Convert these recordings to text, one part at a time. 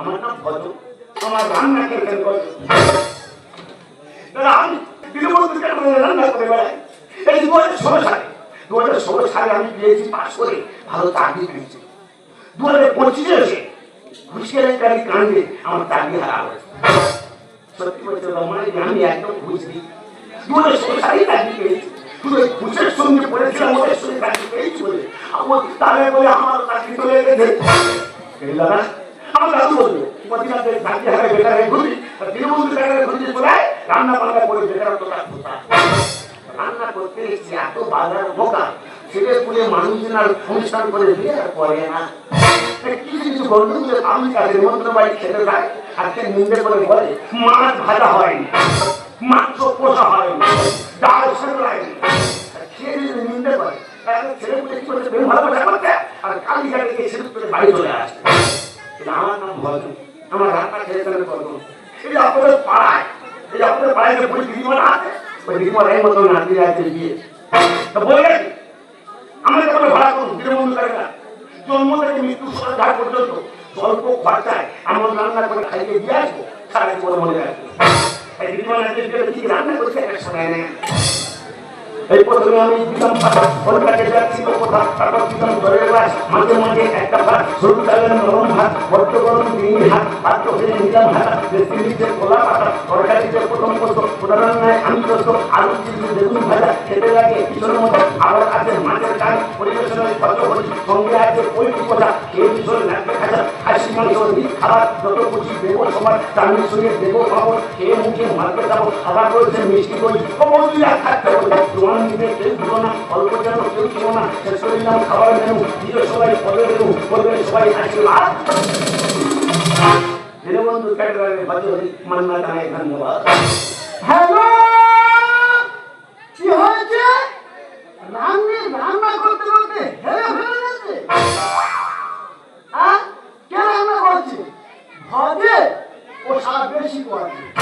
আমার নাম ভদ্র। আমার রান্না কেন করে? আমি দীনবন্ধু কেন রান্না করে বেড়াই এই দু হাজার ষোলো সালে দু হাজার ষোলো সালে চাকরি হারা হয়েছে। সত্যি বলতে রমাই আমি একদম ঘুষ দিই? হাজার ষোলো সালেই চাকরি পেয়েছি। আমার তাহলে চলে গেছে। দাদা আমার দাদু বলবে। প্রতিদিন চাকরি হারায় বেকার হয়ে ঘুরি আর তৃণমূল বেকার ঘুরি বলে রান্না বান্না করে বেকার তো রান্না করতে এসেছি, এত বাজার বোকা। ছেলে পুলে মানুষজন আর অনুষ্ঠান করে দিয়ে আর করে না। কিছু কিছু গন্ডগুলো আমি কাছে মন্ত্র বাড়ি খেতে যায় সে নিন্দে করে বলে, মাছ ভাজা হয়নি, মাংস পোষা হয়নি, ডাল হয়নি। আর কি কালী করে বাড়ি চলে কিন্তু আমার নাম ভজন আমার রান্না খেয়ে চলে করব এই আপনাদের পাড়ায়। এই আপনাদের পাড়ায় যে বই দিদিমা আছে ওই দিদিমার এই মতো নাতি আছে বিয়ে। তা বলে আমাদের কোনো ভাড়া করুন তৃণমূল করে না। জন্ম থেকে মৃত্যু ঘাট পর্যন্ত স্বল্প খরচায় আমার রান্না করে খাইয়ে দিয়ে আসব, সারা জীবন মনে রাখব এই দিদিমা নাতি কি রান্না করছে? একটা শোনায় না এই প্রথমে আমি দিলাম পাতা ওইটাকে যাচ্ছি তো কোথা তারপর দিলাম দরের গ্লাস মাঝে মাঝে একটা ভাত সরু চালের নরম ভাত বড্ড গরম তিন হাত পাত্র ফেলে নিলাম হাত দেশি নিচে খোলা পাতা তরকারিতে প্রথম কত উদাহরণ নয়, আমি দোস্ত আলু চিনি বেগুন ভাজা খেতে লাগে ভীষণ মতো আবার আছে মাছের কাজ পরিবেশনের কত করি সঙ্গে আছে ওই কথা খেয়ে ভীষণ হাসি মাংস খাবার যত খুশি দেবো, সবার চাকরির সঙ্গে দেবো, খাব আবার মিষ্টি তোমার নিজে কেউ দিল না অল্প যেন কেউ খাবার মেনু দিল সবাই পদে দেবো সবাই মান্না জানাই ধন্যবাদ। হ্যালো রান্না করতে করতে হেরে ফেলে গেছে হ্যাঁ কে রান্না করছে ভজে ও সারা বেশি করছে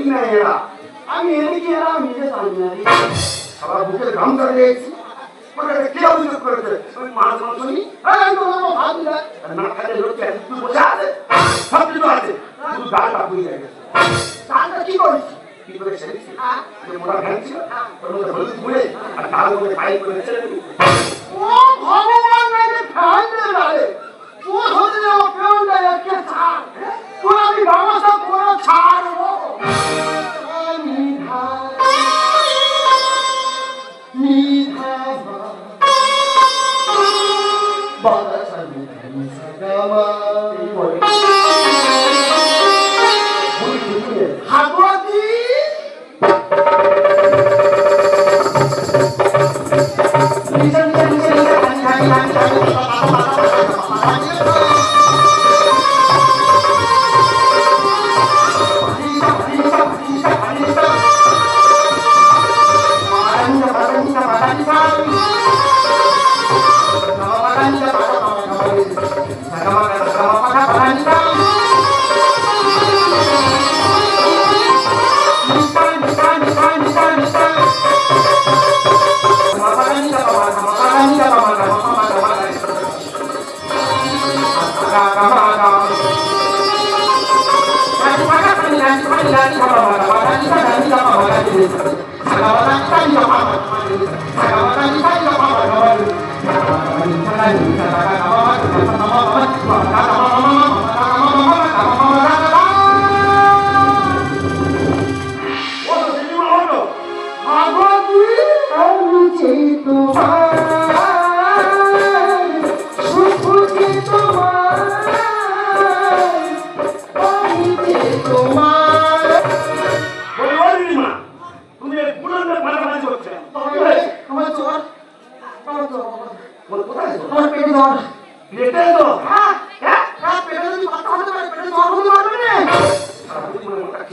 এড়ি না এরা আমি এদিকে এরা আমি নিজে জানি না। সবার বুকের ঘাম গেছি মানে কে অভিযোগ করেছে? নি এই তো আমার ভাত দিলে। না খালে লোককে একটু আছে? সব কিছু আছে। শুধু ডালটা পুড়ে গেছে। তাহলে কি করিস? কি করে সেরেছি হ্যাঁ। যে মোটা ভ্যান ছিল। ওর মধ্যে হলুদ গুঁড়ে আর ডাল করে পাই করে ছেড়ে ও ভগবান নাকি ফ্যান দিয়ে ও হতে যাও ফ্যানটা একে ছাড়। তোর আমি ব্যবস্থা করে ছাড়বো নিধা নিধা বাবা সামি সাগামা এই বলে বুড়ি に様は私様に様は私です。さがわらに神のパワーが止まる。さがわらに神のパワーが止まる。さがわらに神のパワーが止まる。さがわらに神のパワーが止まる。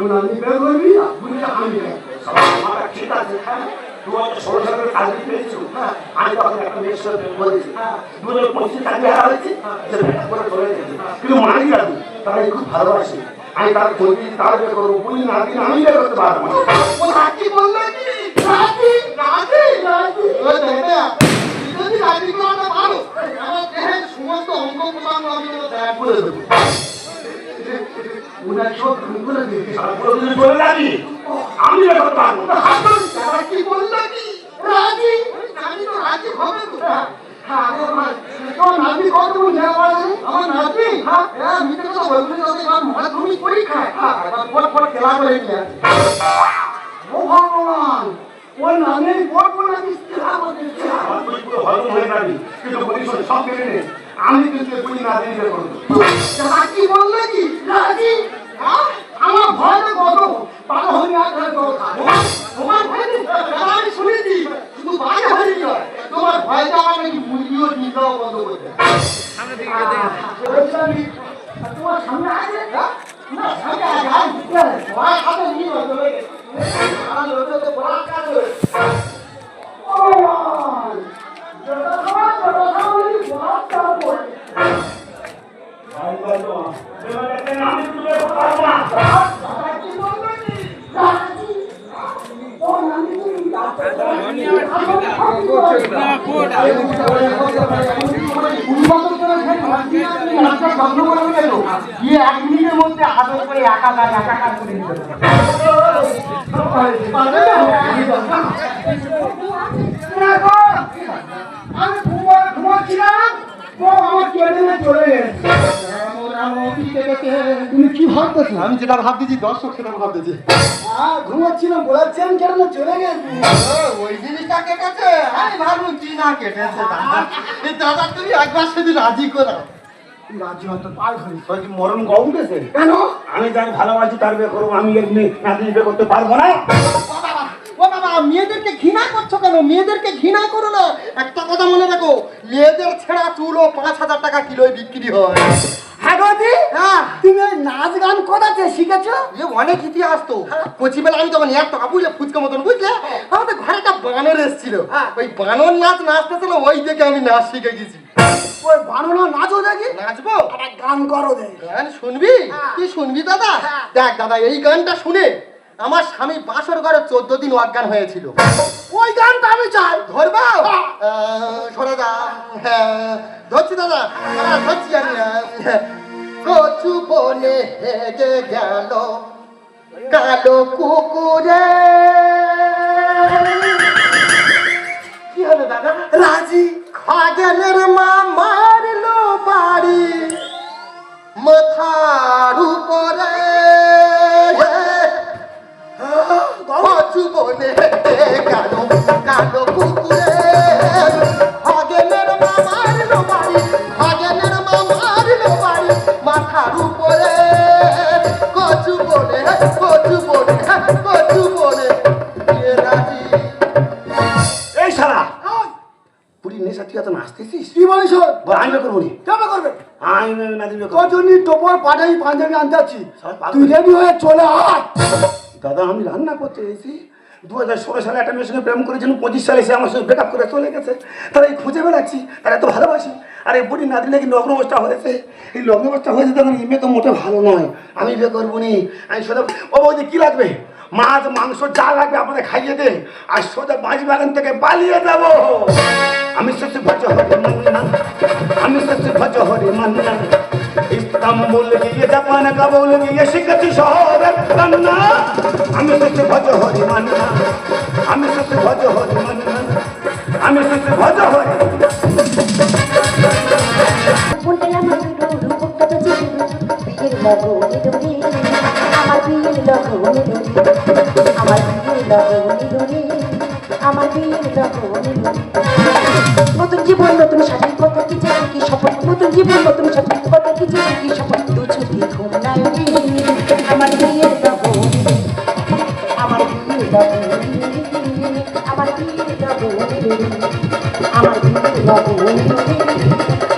ওর নাতনি বের করবি বুঝলে আমি ঠিক আছে হ্যাঁ দু হাজার ষোলো সালের কাজ পেয়েছ হ্যাঁ আমি তখন একটা মেয়ের সাথে বলেছি দু হাজার পঁচিশ চাকরি হারা হয়েছে আমি আমি সমস্ত অঙ্গ আমি। আমি বের পারব না বলল কি? রাজি। আমি তো রাজি হবে তো। হ্যাঁ? হ্যাঁ, হ্যাঁ, পরীক্ষায়। ভগবান, ওর নামে বড় হয়ে যাবি কিন্তু সব কেড়ে নে আমি কিন্তু বুঝি না বের করব। রাজি বললে কি? রাজি হ্যাঁ? আমার ভয়টা কত? পাগল হয়ে আছে কথা তোমার ভয় আমি শুনেছি শুধু বাইরে হয়নি নয়। তোমার ভয়টা আমার নাকি মুরগিও ডিম বন্ধ করে। তোমার সামনে আছে? হ্যাঁ? না, সামনে আছে, আর কি আছে? ভয় হাতে নিয়ে যাও, চলে গেছে। আমি যেটা ভাবতেছি দর্শক সেটা ভাবতেছি হ্যাঁ ঘুমোচ্ছিলাম বলাচ্ছেন কেন চলে গেছে। ওই জিনিসটা কেটেছে? আমি ভাবলাম কি না কেটেছে দাদা? এই দাদা তুমি একবার সেদিন রাজি করো। রাজি হয়তো পার হয়েছে মরণ গম গেছে কেন? আমি যাকে ভালোবাসি তার বিয়ে করব আমি এমনি নাতি বিয়ে করতে পারব না। ও বাবা মেয়েদেরকে ঘৃণা করছ কেন? মেয়েদেরকে ঘৃণা করো না। একটা কথা মনে রাখো মেয়েদের ছেঁড়া চুলও পাঁচ হাজার টাকা কিলোয় বিক্রি হয়। হ্যাঁ হ্যাঁ। তুমি ওই নাচ গান কোথাতে শিখেছো? অনেক ইতিহাস তো। কচিবেলা আমি তখন এক টাকা বুঝলে ফুচকা মতন বুঝলে? আমাদের ঘরে একটা বানর এসেছিল। ওই বানর নাচ নাচতেছিল ওই দেখে আমি নাচ শিখে গেছি। ওই বানানো নাচও দেখি। নাচবো? একটা গান করো দেখি। গান শুনবি? তুই শুনবি দাদা? দেখ দাদা এই গানটা শুনে আমার স্বামী বাসর ঘরে চোদ্দ দিন অজ্ঞান হয়েছিল। ওই গানটা আমি চাই। ধরবা? সরে যা। হ্যাঁ, ধরছি দাদা। ধরছি আমি। কচু বনে হেগে গেল কালো কুকুরে। কি হলো দাদা? রাজি। খাগেলের মা মারলো বাড়ি। মাথার উপরে। জীবনে গেল কালো কুকুরের হাগেনের মামার নি? কেমন পাঠাই পাঞ্জাবি আনতে তুই রেডি হয়ে চলে আয়। দাদা, আমি রান্না করতে এসেছি। দু হাজার ষোলো সালে একটা মেয়ের সঙ্গে প্রেম করেছিলাম পঁচিশ সালে সে আমার সঙ্গে ব্রেকআপ করে চলে গেছে। তারা এই খুঁজে বেড়াচ্ছি, তারা এত ভালোবাসি। আর এই বুড়ি নাতি নাকি লগ্ন অবস্থা হয়েছে। এই লগ্ন অবস্থা হয়েছে তখন এই তো মোটে ভালো নয়। আমি বিয়ে করব নি। আমি সোজা ও বৌদি, কী লাগবে? মাছ, মাংস যা লাগবে আপনাদের খাইয়ে দে আর সোজা বাঁশ বাগান থেকে পালিয়ে যাব। আমি শেষে ভজ হরে মান্না আমি শেষে ভজ হরে মান্না ইস্তাম্বুল গিয়ে জাপান কাবুল গিয়ে শিখেছি শহরের কান্না আমি শেষে ভজ হরে মান্না আমি শেষে ভজ হরে মান্না আমি শেষে ভজ হরে আমার বিয়ের লগনে ডোরে, আমার বিয়ের লগনে ডোরে, আমার বিয়ের লগনে ডোরে। নতুন জীবন নতুন স্বাধীন কত কি জানি কি স্বপ্ন নতুন জীবন নতুন স্বাধীন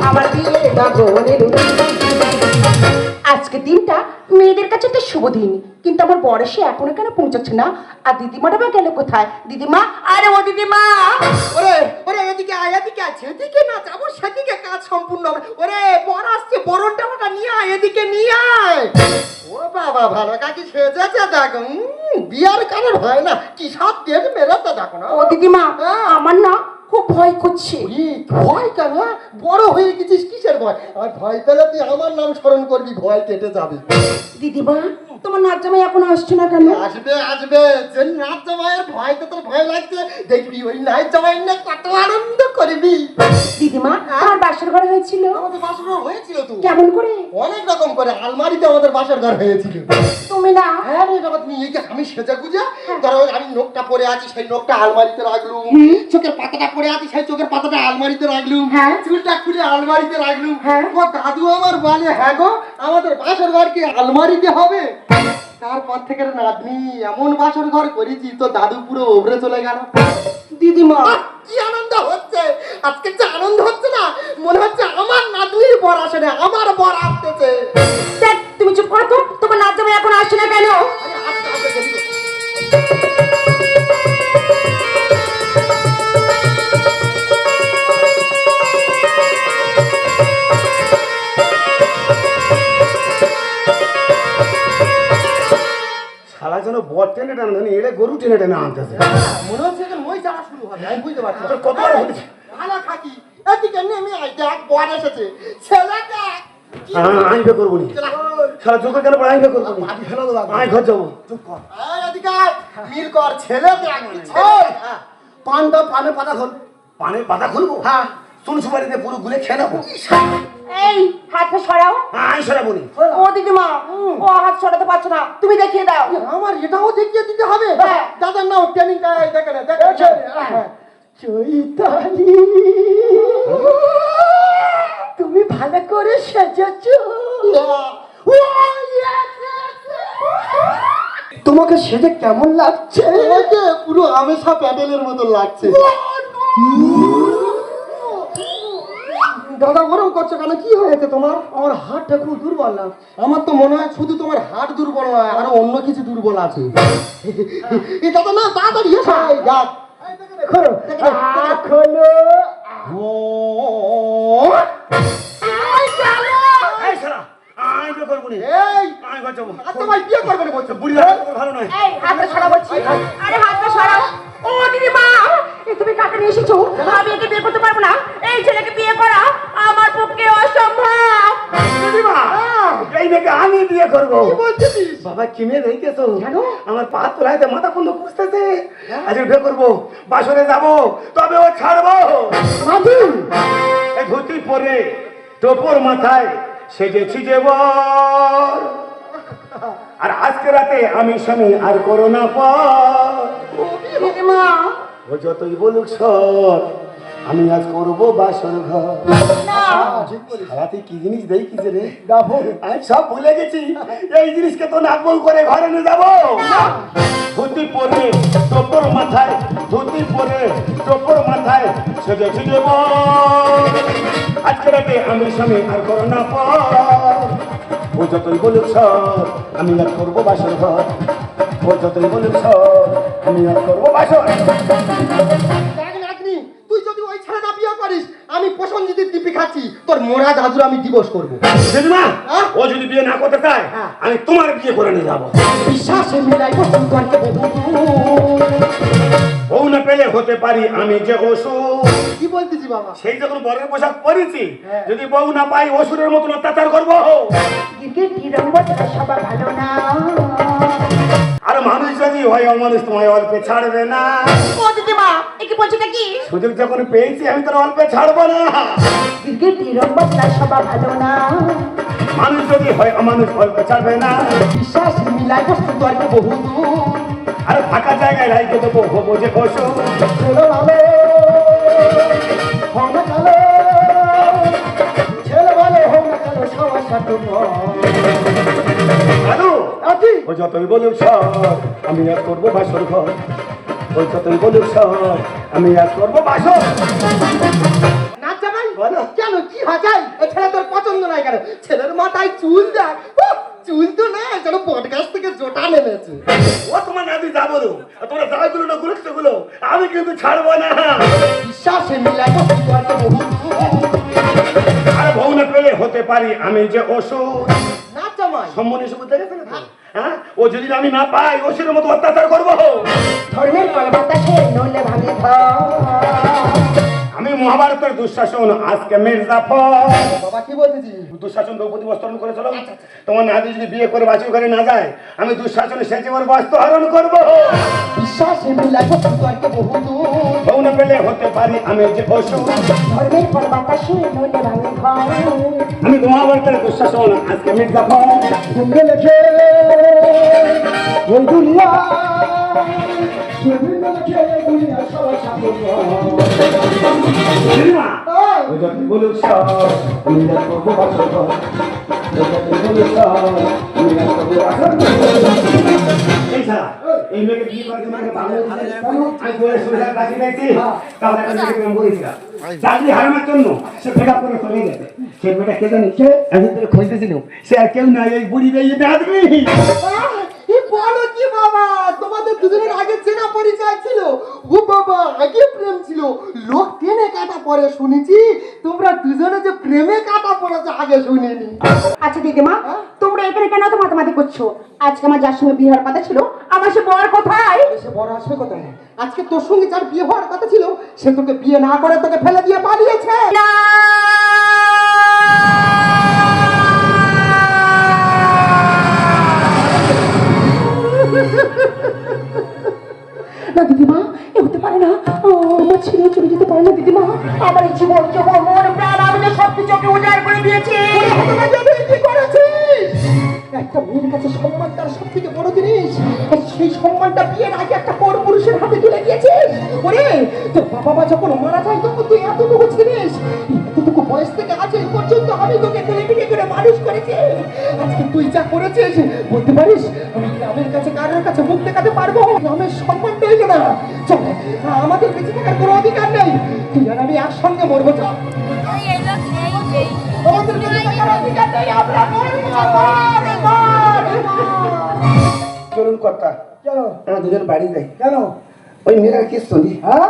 আমার আজকে দিনটা মেয়েদের কাছে একটা শুভ দিন। কিন্তু আমার বয়সে এখনও কেন পৌঁছাচ্ছে না? আর দিদিমাটা বা গেল কোথায়? দিদিমা? আরে ও দিদিমা! ওরে ওরে এদিকে আয় এদিকে আছে এদিকে না যাব সেদিকে কাজ সম্পূর্ণ হবে। ওরে বর আসছে বরণটা ওটা নিয়ে আয় এদিকে নিয়ে আয়। ও বাবা ভালো কাকি সেজেছে দেখো বিয়ার কারণ হয় না। কি সব তেল মেরাতে দেখো না। ও দিদিমা হ্যাঁ। আমার না খুব ভয় করছে। ভয় কেন? হ্যাঁ? বড় হয়ে গেছিস কিসের ভয়? আর ভয় পেলে তুই আমার নাম স্মরণ করবি ভয় কেটে যাবে। দিদিমা তোমার নাচ জামাই এখন আসছে না কেন? আসবে আসবে। যে নাচ জামাইয়ের ভয় তো তোর ভয় লাগছে দেখবি ওই নাচ জামাই না কত আনন্দ করবি। দিদিমা আমার বাসর ঘর হয়েছিল? আমাদের বাসর ঘর হয়েছিল তো। কেমন করে? অনেক রকম করে আলমারিতে আমাদের বাসর ঘর হয়েছিল। তুমি না? হ্যাঁ আমি সেজে গুজে ধরো আমি নোকটা পরে আছি সেই নোকটা আলমারিতে রাখলুম। চোখের পাতাটা পরে আছি সেই চোখের পাতাটা আলমারিতে রাখলুম। হ্যাঁ। চুলটা খুলে আলমারিতে রাখলুম। হ্যাঁ। ও দাদু আমার বলে হ্যাঁ গো আমাদের বাসর ঘর কি আলমারিতে হবে? তারপর থেকে নাতনি এমন বাসর ঘর করেছি তো দাদু পুরো ওভরে চলে গেল। দিদিমা। কি আনন্দ হচ্ছে? আজকে যে আনন্দ হচ্ছে না মনে হচ্ছে আমার নাতনির বর আসে না আমার বর আসতেছে। তুমি চুপ করো তো তোমার নাচ জামাই এখন আসছে না কেন? শালা যেন বর টেনে টানে জানি এড়ে গরু টেনে টেনে আনতেছে মনে হচ্ছে যে মই যাওয়া শুরু হবে আমি বুঝতে পারছি তোর কতবার বলেছি? ভালো থাকি এদিকে নেমে আয় দেখ বর এসেছে। ছেলে দেখ হ্যাঁ, আমি বিয়ে করব নি। শালা কেন করব নি? মাটি ফেলে দেবো। আমি ঘর যাব। আয় এদিকে মিল কর ছেলে দেখ! হ্যাঁ। পানটা পানে পাতা খোল। পানে পাতা খুলবো? হ্যাঁ। শুন সুপারিতে পুরো গুলে খেয়ে নেব। এই হাতটা সরাও। হ্যাঁ আমি সরাবো নি। ও দিদিমা ও হাত সরাতে পারছ না। তুমি দেখিয়ে দাও। আমার এটাও দেখিয়ে দিতে হবে। হ্যাঁ। দাদা নাও ট্রেনিং দেখে না দেখে না। হ্যাঁ। চৈতালি। তুমি ভালো করে সেজেছ। তোমাকে সেজে কেমন লাগছে? পুরো আমেশা প্যাডেলের মতো লাগছে। দাদা গরম করছ কেন? কি হয়েছে তোমার? আমার হাটটা খুব দুর্বল না। আমার তো মনে হয় শুধু তোমার হাট দুর্বল নয় আরও অন্য কিছু দুর্বল আছে। এ দাদা না তাড়াতাড়ি এসো। এই খোলো খোলো ভালো নয়। আরে হাতটা সরাও। ও দিদিমা। এই তুমি কাকে নিয়ে এসেছ? আমি একে বিয়ে করতে পারব না। এই ছেলেকে বিয়ে করা আমার পক্ষে অসম্ভব। এই মেয়েকে আমি বিয়ে করব। বাবা কি মেয়ে কেন? আমার পা তোলাইতে মাথা বন্ধ খুঁজতেছে। আজকে বিয়ে করব বাসরে যাব তবে ও ছাড়বো। এই ধুতি পরে টোপর মাথায় সেজেছি যে বর। আর আজকে রাতে আমি স্বামী আর করোনা পর। দিদিমা ও যতই বলুক সর আমি আজ করব বাসর ঘর। হাতে কি জিনিস দেখিছে রে? গাবো আমি সব ভুলে গেছি। এই জিনিসকে তো নাক করে ঘরে নিয়ে যাব। ধুতি পরে টোপর মাথায় ধুতি পরে টোপর মাথায় সেজে ছিটে আজকে রাতে আমি স্বামী আর করো না পর। ও যতই বলুক সব আমি আর করব বাসর ঘর। ও যতই বলুক সব আমি আর করব বাসর দেখ নাতনি তুই যদি ওই ছেলেটা বিয়ে করিস আমি প্রসঞ্জিতের দিপি খাচ্ছি। তোর মোরা দাদুর আমি দিবস করব। হ্যাঁ? ও যদি বিয়ে না করতে চায় হ্যাঁ। আমি তোমার বিয়ে করে নিয়ে যাব। বিশ্বাসে মিলাই বসন্ত বউ না পেলে হতে পারি আমি যে অসুর কি বলতেছি বাবা? সেই যখন বরের পোশাক পরেছি। হ্যাঁ। যদি বউ না পাই অসুরের মতন অত্যাচার করব। আর মানুষ যদি হয় অমানুষ তোমায় অল্পে ছাড়বে না। ও দিদিমা বলছোটা কি সুযোগ যখন পেয়েছি আমি তোর অল্পে ছাড়বো না। সবার ভালো না। মানুষ যদি হয় অমানুষ অল্পে ছাড়বে না। বিশ্বাস মিলাই বসন্ত বহু দূর ফাঁকা জায়গায় রাইতে দেবো হব যে অসুর ছেলে ভালো কালো ছেলে ভালো হোক কালো সবার সাথে ও যতই বলুক সব আমি আর করব বাসর ঘর। ও যতই বলুক সব আমি আর করব বাসর। কেন কি হাজাই? ছেলে তোর পছন্দ নাই কেন? ছেলের মাথায় চুল দেখ। চুল তো না যেন বটগাছ থেকে জোটা নেমেছে। ও তোমার নাদি যাব তোমরা দাগুলো না গুরুত্বগুলো আমি কিন্তু ছাড়বো না বিশ্বাসে আর বউ না পেলে হতে পারি আমি যে অসুর সম্মানের দেখেছে না হ্যাঁ? ও যদি আমি না পাই অসুরের মতো অত্যাচার করব। ধর্মের বাতাসে নইলে ভাঙে মহাভারতের দুঃশাসন আজকে মির্জাফর। বাবা কি বলতেছি দুঃশাসন দ্রৌপদী বস্ত্রহরণ করেছিল। তোমার নাদি যদি বিয়ে করে বাঁচির ঘরে না যায় আমি দুঃশাসন সে জীবন বস্ত্র হরণ করব। বিশ্বাসে বউ না পেলে হতে পারি আমি যে ধর্মের বাতাসে আমি মহাভারতের দুঃশাসন আজকে মির্জাফর। লেখে এই মেয়েকে বিয়ে করার জন্য পাগল আমি বলে সংসার বাঁচিয়ে দিয়েছি, তাহলে একটা মেয়েকে প্রেম করেছিলাম। চাকরি হারানোর জন্য সে ফেরা করে চলে গেছে মেয়েটা কে জানি খুঁজতেছিলাম সে আর কেউ এই বুড়ি বলো কি বাবা তোমাদের দুজনের আগে চেনা পরিচয় ছিল। ও বাবা আগে প্রেম ছিল। লোক টেনে কাটা পরে শুনেছি তোমরা দুজনে যে প্রেমে কাটা পড়েছে আগে শুনিনি। আচ্ছা দিদিমা তোমরা এখানে কেন তো মাতামাতি করছ? আজকে আমার যার সঙ্গে বিয়ে হওয়ার কথা ছিল আমার সে বর কোথায়? সে বড় আসবে কোথায়? আজকে তোর সঙ্গে যার বিয়ে হওয়ার কথা ছিল সে তোকে বিয়ে না করে তোকে ফেলে দিয়ে পালিয়েছে। না! আমার জীবন জীবন মন প্রাণ, আমি তো সব কিছু ওকে উজাড় করে দিয়েছি। কি কাছে বড় জিনিস। সেই সম্মানটা একটা হাতে তুলে বাবা মা যখন মারা যায়, তখন তুই বয়স থেকে পর্যন্ত আমি তোকে করে মানুষ করেছি। আজকে তুই যা করেছিস, বলতে পারিস, আমি গ্রামের কাছে, কারোর কাছে মুখ দেখাতে পারব? গ্রামের সম্মান পেয়ে না চল, আমাদের বেঁচে থাকার কোনো অধিকার নেই। একসঙ্গে মরবো চল থাকার অধিকার নেই আমরা মর। চলুন কর্তা আমরা দুজন বাড়ি যাই। কেন? ওই মেয়েরা কি শুনি হ্যাঁ?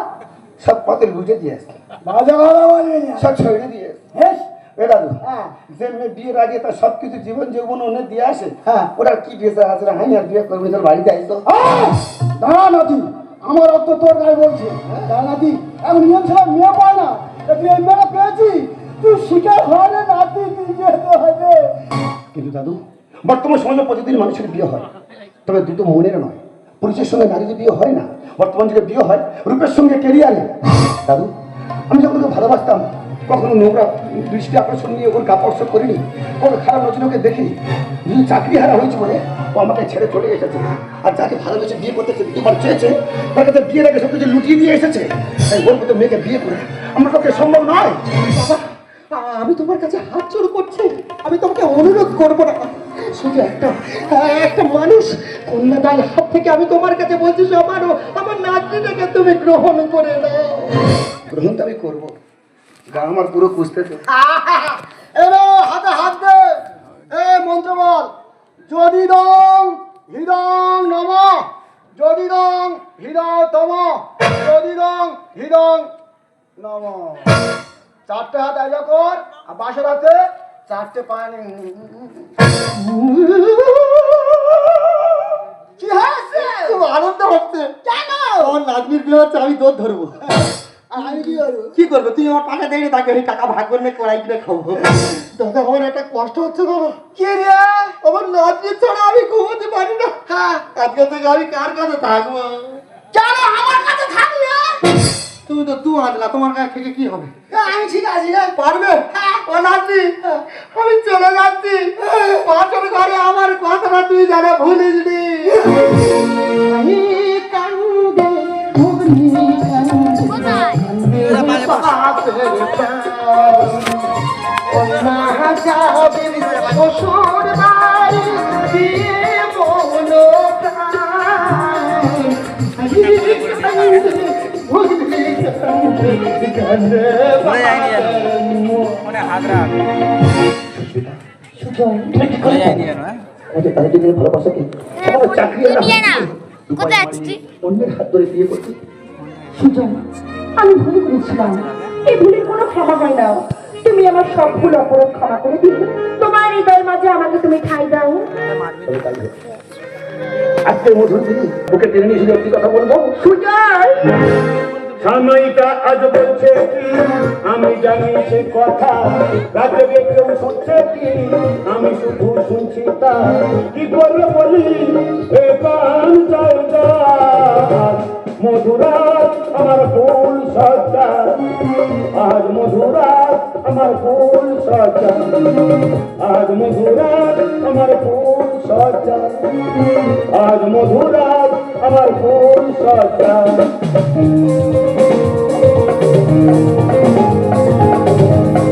সব পথের বুঝে দিয়ে আসছে। বাজে কথা বলবি না সব ছড়িয়ে দিয়ে আসছে। হেস। এ দাদু হ্যাঁ। যে মেয়ে বিয়ের আগে তার সব কিছু জীবন যৌবন ওনে দিয়ে আসে হ্যাঁ। ওরা কি আছে না আর বিয়ে করবি বাড়িতে আইতো নাতি আমার অত তোর গায়ে বলছে। দাঁড়া নাতি, এখন নিয়ম ছাড়া মেয়ে পায় না। তুই এই মেয়েটা পেয়েছি। তুই শিকার হয় না নাতি, তুই হবে। কিন্তু দাদু, বর্তমান সমাজে প্রতিদিন মানুষের বিয়ে হয়। তবে দুটো মনের নয়, পুরুষের সঙ্গে নারীর বিয়ে হয় না। বর্তমান যুগে বিয়ে হয় রূপের সঙ্গে কেরিয়ারে দাদু, আমি যখন ওকে ভালোবাসতাম, কখনো নোংরা দৃষ্টি আকর্ষণ নিয়ে ওর কাপড় করিনি ওর খারাপ দেখিনি যদি চাকরি হারা হয়েছে বলে ও আমাকে ছেড়ে চলে এসেছে। আর যাকে ভালোবেসে বিয়ে করতে দ্বিতীয়বার চেয়েছে, তার কাছে বিয়ের আগে সব কিছু লুটিয়ে দিয়ে এসেছে। তাই ওর মতো মেয়েকে বিয়ে করে আমার পক্ষে সম্ভব নয়। আমি তোমার কাছে হাত জোর করছি। আমি তোমাকে অনুরোধ করব না। শুধু একটা একটা মানুষ কন্যাদান হাত থেকে আমি তোমার কাছে বলছি আমারও আমার নাতনিটাকে তুমি গ্রহণ করে নাও। গ্রহণ তো আমি করব। গা আমার পুরো কুস্তেছে এলো হাতে হাত দে। এ, মন্ত্র যদি দং হৃদং নম। যদি দং হৃদতম যদি দং হৃদং নম। চারটে হাত আইজা আর বাসের হাতে চারটে পানি। করব তুই আমার পাশে দাঁড়িয়ে থাকবে ওই টাকা ভাগ করে কড়াই কিনে খাব। দাদা আমার একটা কষ্ট হচ্ছে দাদা কি রে? আমার নাতনি ছাড়া আমি ঘুমোতে পারি না। হ্যাঁ। আজকে থেকে আমি কার কাছে থাকব? কেন আমার কাছে তুমি তো আনলা তোমার কাছে থেকে কি হবে? আমি ঠিক আছি রে পারবে? ও নাতনি আমি চলে যাচ্ছি। পাশের ঘরে আমার কথাটা তুই জানা ভুলিস নি। আমি কান্দে ভুলি শ্বশুর বাড়ি দিয়ে মন আমাদের তাদের জন্য ভালোবাসা কি চাকরি হয়। অন্যের হাত ধরে বিয়ে করছি সুজন আমি ভুল করেছিলাম। এই ভুলের কোনো ক্ষমা হয় না। তুমি আমার সব ভুল অপরাধ ক্ষমা করে দিও তোমার হৃদয়ের মাঝে আমাকে তুমি ঠাই দাও। আজকে মধুর দিদি ওকে টেনে নিয়ে একটি কথা বলব? সুজন সময়টা আজ বলছে কি? আমি জানি সে কথা। রাতে কেউ শুনছে কি? আমি শুধু শুনছি তা। কি করে বলি? এ গান চাই মধুরাত আমার ফুল সজ্জা। আজ মধুরাত আমার ফুল সজ্জা। আজ মধুরাত আমার ফুল সজ্জা। আজ মধুরাত আমার ফুল সজ্জা। এই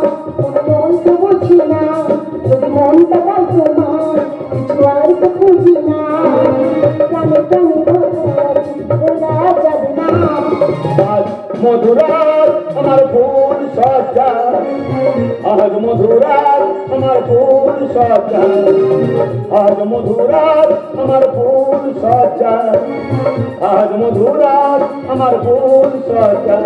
মধুরাত আমার ফুল সজ্জা আজ মধুরাত আমার ফুল সজ্জা